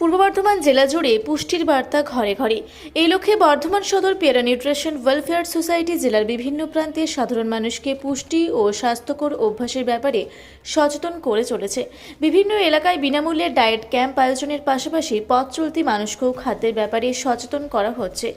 পূর্ব বর্ধমান জেলা জুড়ে পুষ্টির বার্তা ঘরে ঘরে। এই লক্ষ্যে বর্ধমান সদর পেয়ারা নিউট্রিশন ওয়েলফেয়ার সোসাইটি জেলার বিভিন্ন প্রান্তে সাধারণ মানুষকে পুষ্টি ও স্বাস্থ্যকর অভ্যাসের ব্যাপারে সচেতন করে চলেছে। বিভিন্ন এলাকায় বিনামূল্যে ডায়েট ক্যাম্প আয়োজনের পাশাপাশি পথ চলতি মানুষকেও খাদ্যের ব্যাপারে সচেতন করা হচ্ছে।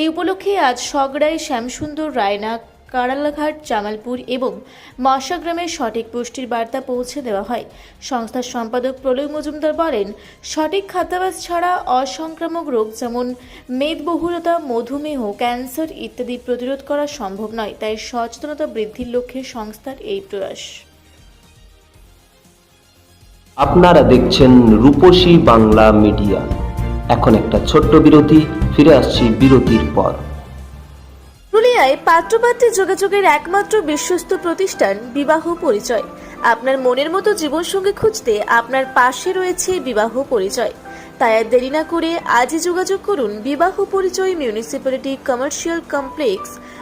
এই উপলক্ষে আজ সগড়াই শ্যামসুন্দর রায়না কারালাঘাট, জামালপুর এবং মশাগ্রামের সঠিক পুষ্টির বার্তা পৌঁছে দেওয়া হয়। সংস্থার সম্পাদক প্রলয় মজুমদার বলেন, সঠিক খাদ্যাভ্যাস ছাড়া অসংক্রামক রোগ যেমন মেদবহুলতা, মধুমেহ, ক্যান্সার ইত্যাদি প্রতিরোধ করা সম্ভব নয়, তাই সচেতনতা বৃদ্ধির লক্ষ্যে সংস্থার এই প্রয়াস। আপনারা দেখছেন রূপসী বাংলা মিডিয়া। এখন একটা ছোট্ট বিরতি, ফিরে আসছি বিরতির পর। পুরুলিয়ায় পাত্রপাত্রে যোগাযোগের একমাত্র বিশ্বস্ত প্রতিষ্ঠান বিবাহ পরিচয়। আপনার মনের মতো জীবনসঙ্গী খুঁজতে আপনার পাশে রয়েছে বিবাহ পরিচয়। তাই আর দেরি না করে আজই যোগাযোগ করুন বিবাহ পরিচয় municipality commercial complex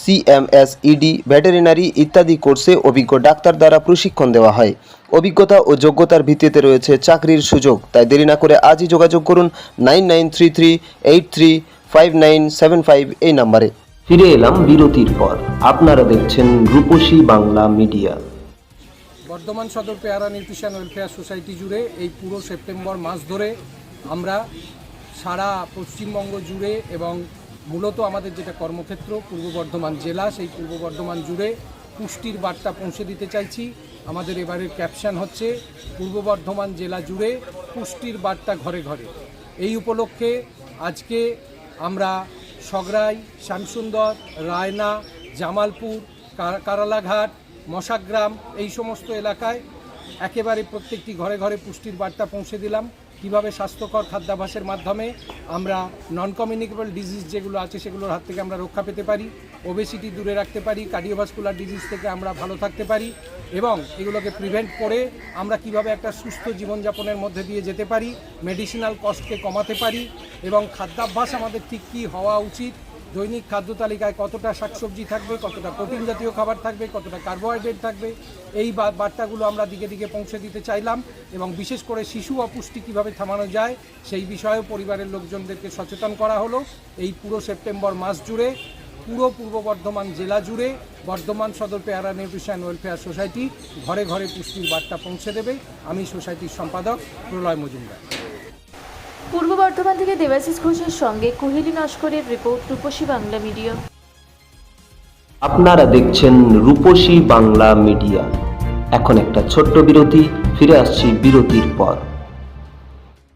CMS ED veterinary ইত্যাদি কোর্সে অভিজ্ঞ ডাক্তার দ্বারা প্রশিক্ষণ দেওয়া হয়। অভিজ্ঞতা ও যোগ্যতার ভিত্তিতে রয়েছে চাকরির সুযোগ। তাই দেরি না করে আজই যোগাযোগ করুন nine nine three three eight three five nine seven five এই নাম্বারে। ফিরে এলাম বিরতির পর। আপনারা দেখছেন রূপসী বাংলা মিডিয়া। বর্ধমান সদর পেয়ারা নিউট্রিশন ওয়েলফেয়ার সোসাইটি জুড়ে এই পুরো সেপ্টেম্বর মাস ধরে আমরা সারা পশ্চিমবঙ্গ জুড়ে এবং মূলত আমাদের যেটা কর্মক্ষেত্র, পূর্ব বর্ধমান জেলা, সেই পূর্ব বর্ধমান জুড়ে পুষ্টির বার্তা পৌঁছে দিতে চাইছি। আমাদের এবারের ক্যাপশন হচ্ছে, পূর্ব বর্ধমান জেলা জুড়ে পুষ্টির বার্তা ঘরে ঘরে। এই উপলক্ষে আজকে আমরা সগরাই, শ্যামসুন্দর, রায়না, জামালপুর কারা- কারালাঘাট, মশাগ্রাম, এই সমস্ত এলাকায় একেবারে প্রত্যেকটি ঘরে ঘরে পুষ্টির বার্তা পৌঁছে দিলাম। কীভাবে স্বাস্থ্যকর খাদ্যাভ্যাসের মাধ্যমে আমরা নন কমিউনিকেবল ডিজিজ যেগুলো আছে সেগুলোর হাত থেকে আমরা রক্ষা পেতে পারি ওবেসিটি দূরে রাখতে পারি কার্ডিওভাস্কুলার ডিজিজ থেকে আমরা ভালো থাকতে পারি এবং এগুলোকে প্রিভেন্ট করে আমরা কীভাবে একটা সুস্থ জীবনযাপনের মধ্যে দিয়ে যেতে পারি মেডিসিনাল কস্টকে কমাতে পারি এবং খাদ্যাভ্যাস আমাদের ঠিক কী হওয়া উচিত দৈনিক খাদ্য তালিকায় কতটা শাকসবজি থাকবে, কতটা প্রোটিন জাতীয় খাবার থাকবে, কতটা কার্বোহাইড্রেট থাকবে, এই বার্তাগুলো আমরা দিকে দিকে পৌঁছে দিতে চাইলাম এবং বিশেষ করে শিশু অপুষ্টি কীভাবে থামানো যায়, সেই বিষয়েও পরিবারের লোকজনদেরকে সচেতন করা হলো। এই পুরো সেপ্টেম্বর মাস জুড়ে, পুরো পূর্ব বর্ধমান জেলা জুড়ে বর্ধমান সদর পেয়ারা নিউট্রিশন ওয়েলফেয়ার সোসাইটি ঘরে ঘরে পুষ্টির বার্তা পৌঁছে দেবে। আমি সোসাইটির সম্পাদক প্রলয় মজুমদার। পূর্ব বর্ধমান থেকে দেবাশিস ঘোষের সঙ্গে কুহিলি নস্করের রিপোর্ট রূপসী বাংলা মিডিয়া। আপনারা দেখছেন রূপসী বাংলা মিডিয়া। এখন একটা ছোট্ট বিরতি, ফিরে আসছি বিরতির পর।